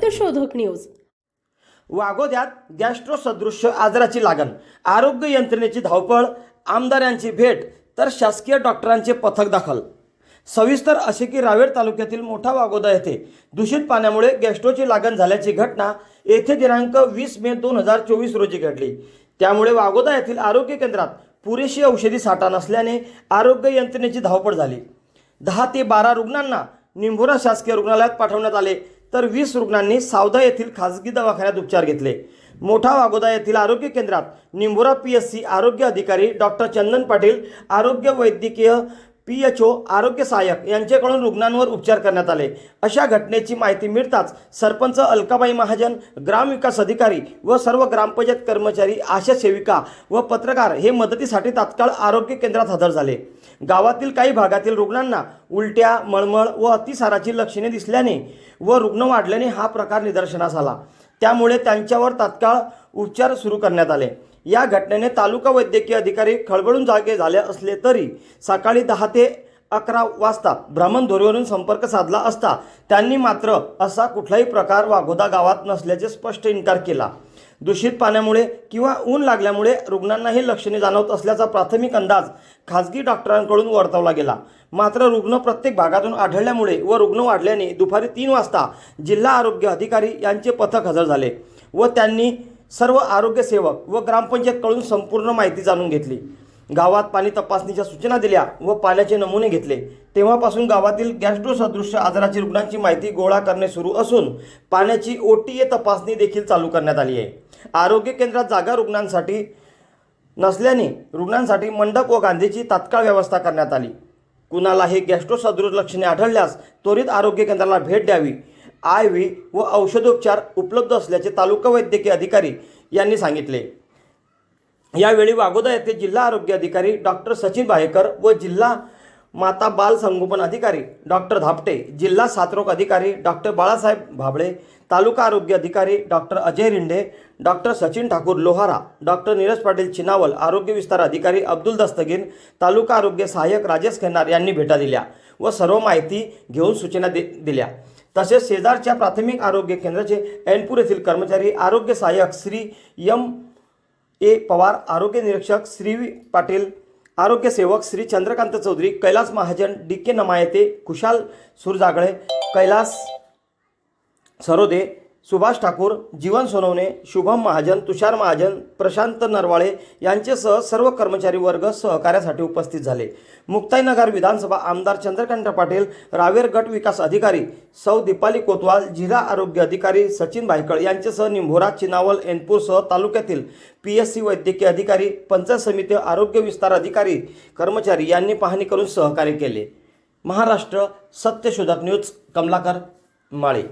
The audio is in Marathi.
सत्यशोधक न्यूज. वागोद्यात गॅस्ट्रो सदृश्य आजाराची लागण. आरोग्य यंत्रणेची धावपळ आमदारांची भेट तर शासकीय डॉक्टरांचे पथक दाखल. सविस्तर असे की रावेर तालुक्यातील मोठा वागोदा येथे दूषित पाण्यामुळे गॅस्ट्रोची लागण झाल्याची घटना येथे दिनांक वीस मे दोन हजार चोवीस रोजी घडली. त्यामुळे वागोदा येथील आरोग्य केंद्रात पुरेशी औषधी साठा नसल्याने आरोग्य यंत्रणेची धावपळ झाली. दहा ते बारा रुग्णांना निंभोरा शासकीय रुग्णालयात पाठवण्यात आले. तर वीस रुग्णांनी सावदा येथील खासगी दवाखान्यात उपचार घेतले. मोठा वागोदा येथील आरोग्य केंद्रात निंबोरा पी एस सी आरोग्य अधिकारी डॉक्टर चंदन पाटील आरोग्य वैद्यकीय पी एच ओ आरोग्य सहाय्यक यांच्याकडून रुग्णांवर उपचार करण्यात आले. अशा घटनेची माहिती मिळताच सरपंच अलकाबाई महाजन ग्रामविकास अधिकारी व सर्व ग्रामपंचायत कर्मचारी आशा सेविका व पत्रकार हे मदतीसाठी तात्काळ आरोग्य केंद्रात हजर झाले. गावातील काही भागातील रुग्णांना उलट्या मळमळ व अतिसाराची लक्षणे दिसल्याने व रुग्ण वाढल्याने हा प्रकार निदर्शनास आला. त्यामुळे त्यांच्यावर तात्काळ उपचार सुरू करण्यात आले. या घटनेने तालुका वैद्यकीय अधिकारी खळबळून जागे झाले असले तरी सकाळी दहा ते अकरा वाजता ब्राह्मणधोरीवरून संपर्क साधला असता त्यांनी मात्र असा कुठलाही प्रकार वाघोदा गावात नसल्याचे स्पष्ट इन्कार केला. दूषित पाण्यामुळे किंवा ऊन लागल्यामुळे रुग्णांनाही लक्षणे जाणवत असल्याचा प्राथमिक अंदाज खाजगी डॉक्टरांकडून वर्तवला गेला. मात्र रुग्ण प्रत्येक भागातून आढळल्यामुळे व रुग्ण वाढल्याने दुपारी तीन वाजता जिल्हा आरोग्य अधिकारी यांचे पथक हजर झाले व त्यांनी सर्व आरोग्य सेवक व ग्रामपंचायतकडून संपूर्ण माहिती जाणून घेतली. गावात पाणी तपासणीच्या सूचना दिल्या व पाण्याचे नमुने घेतले. तेव्हापासून गावातील गॅस्ट्रोसदृश्य आजाराची रुग्णांची माहिती गोळा करणे सुरू असून पाण्याची ओ टी ए तपासणी देखील चालू करण्यात आली आहे. आरोग्य केंद्रात जागा रुग्णांसाठी नसल्याने रुग्णांसाठी मंडप व गांधीची तात्काळ व्यवस्था करण्यात आली. कुणालाही गॅस्ट्रोसदृश लक्षणे आढळल्यास त्वरित आरोग्य केंद्राला भेट द्यावी. आय व्ही व औषधोपचार उपलब्ध असल्याचे तालुका वैद्यकीय अधिकारी यांनी सांगितले. यावेळी वागोदा येथे जिल्हा आरोग्य अधिकारी डॉक्टर सचिन बाहेकर व जिल्हा माता बाल संगोपन अधिकारी डॉक्टर धापटे जिल्हा साथरोग अधिकारी डॉक्टर बाळासाहेब भाबळे तालुका आरोग्य अधिकारी doctor Ajay Rinde doctor Sachin Thakur Lohara doctor Neeraj Patil Chinawal आरोग्य विस्तार अधिकारी अब्दुल दस्तगीर तालुका आरोग्य सहाय्यक राजेश खेनार यांनी भेटा दिल्या व सर्व माहिती घेऊन सूचना दि दिल्या. तसेच शेजारच्या प्राथमिक आरोग्य केंद्राचे एनपूर येथील कर्मचारी आरोग्य सहाय्यक श्री यम ए पवार आरोग्य निरीक्षक श्री पाटील आरोग्य सेवक श्री चंद्रकांत चौधरी कैलास महाजन डी के नमायते कुशाल सुरजागळे कैलास सरोदे सुभाष ठाकूर जीवन सोनवणे शुभम महाजन तुषार महाजन प्रशांत नरवाळे यांचेसह सर्व कर्मचारी वर्ग सहकार्यासाठी उपस्थित झाले. मुक्ताईनगर विधानसभा आमदार चंद्रकांत पाटील रावेर गट विकास अधिकारी सौ दीपाली कोतवाल जिल्हा आरोग्य अधिकारी सचिन भायकळ यांच्यासह निंभोरा चिनावल एनपूरसह तालुक्यातील पी एस सी वैद्यकीय अधिकारी पंचायत समिती आरोग्य विस्तार अधिकारी कर्मचारी यांनी पाहणी करून सहकार्य केले. महाराष्ट्र सत्यशोधक न्यूज कमलाकर माळे.